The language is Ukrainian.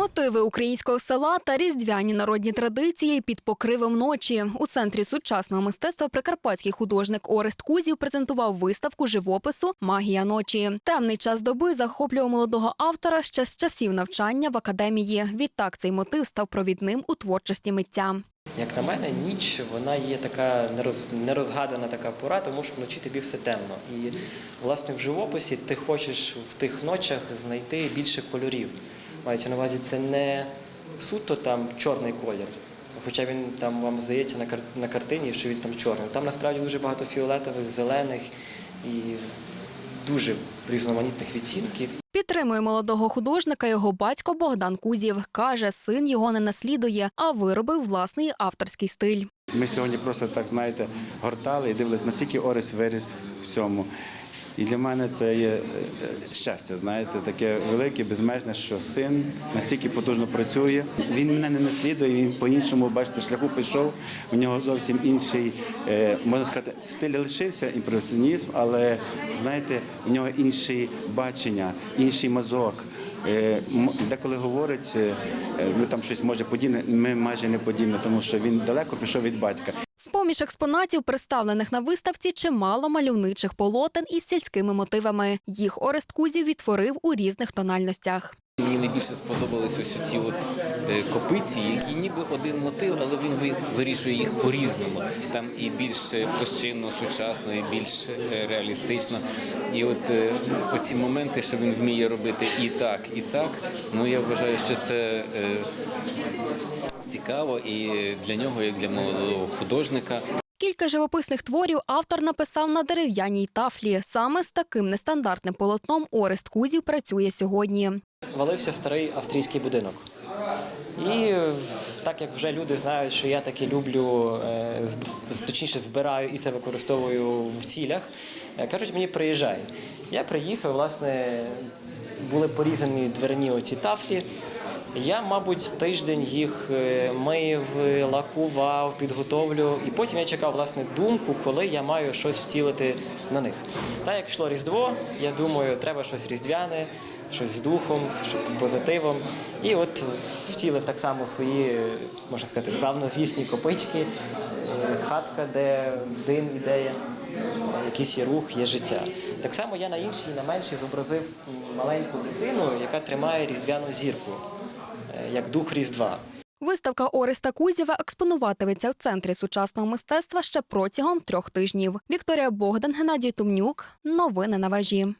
Мотиви українського села та різдвяні народні традиції під покривом ночі. У центрі сучасного мистецтва прикарпатський художник Орест Кузів презентував виставку живопису Магія ночі. Темний час доби захоплював молодого автора ще з часів навчання в академії. Відтак цей мотив став провідним у творчості митця. Як на мене, ніч вона є така нероз, нерозгадана така пора, тому що вночі тобі все темно. І власне в живописі ти хочеш в тих ночах знайти більше кольорів. Мається на увазі, це не суто там чорний колір. Хоча він там вам здається на, кар- на картині, що він там чорний. Там насправді дуже багато фіолетових, зелених і дуже різноманітних відцінків. Підтримує молодого художника його батько Богдан Кузів. Каже, син його не наслідує, а виробив власний авторський стиль. Ми сьогодні просто так знаєте гортали і дивилися, наскільки Орис виріс в цьому. І для мене це є е, щастя, знаєте, таке велике, безмежне, що син настільки потужно працює. Він мене не наслідує, він по-іншому, бачите, шляху пішов. У нього зовсім інший, е, можна сказати, стиль лишився імпресіонізм, але знаєте, у нього інше бачення, інший мазок. Е, Деколи говорить, е, е, ну там щось може подібне, ми майже не подібне, тому що він далеко пішов від батька. З-поміж експонатів, представлених на виставці, чимало мальовничих полотен із сільськими мотивами. Їх Орест Кузів відтворив у різних тональностях. Мені найбільше сподобались ось ці от е, копиці, які ніби один мотив, але він ви- вирішує їх по-різному. Там і більш е, площинно, сучасно, і більш е, реалістично. І от е, оці моменти, що він вміє робити і так, і так. Ну я вважаю, що це е, цікаво і для нього, як для молодого художника. Кілька живописних творів автор написав на дерев'яній тафлі. Саме з таким нестандартним полотном Орест Кузів працює сьогодні. Валився старий австрійський будинок. І так як вже люди знають, що я таки люблю, е, точніше збираю і це використовую в цілях, е, кажуть мені приїжджай. Я приїхав, власне, були порізані дверні оці тафлі. Я, мабуть, тиждень їх е, мив, лакував, підготовлю, і потім я чекав власне думку, коли я маю щось втілити на них. Так як йшло Різдво, я думаю, треба щось різдвяне, щось з духом, щоб з позитивом. І от втілив так само свої, можна сказати, славнозвісні копички, е, хатка, де дим ідея, якийсь є рух, є життя. Так само я на іншій, на меншій зобразив маленьку дитину, яка тримає різдвяну зірку, як дух Різдва. Виставка Ореста Кузєва експонуватиметься в центрі сучасного мистецтва ще протягом трьох тижнів. Вікторія Богдан, Геннадій Тумнюк. Новини на вежі.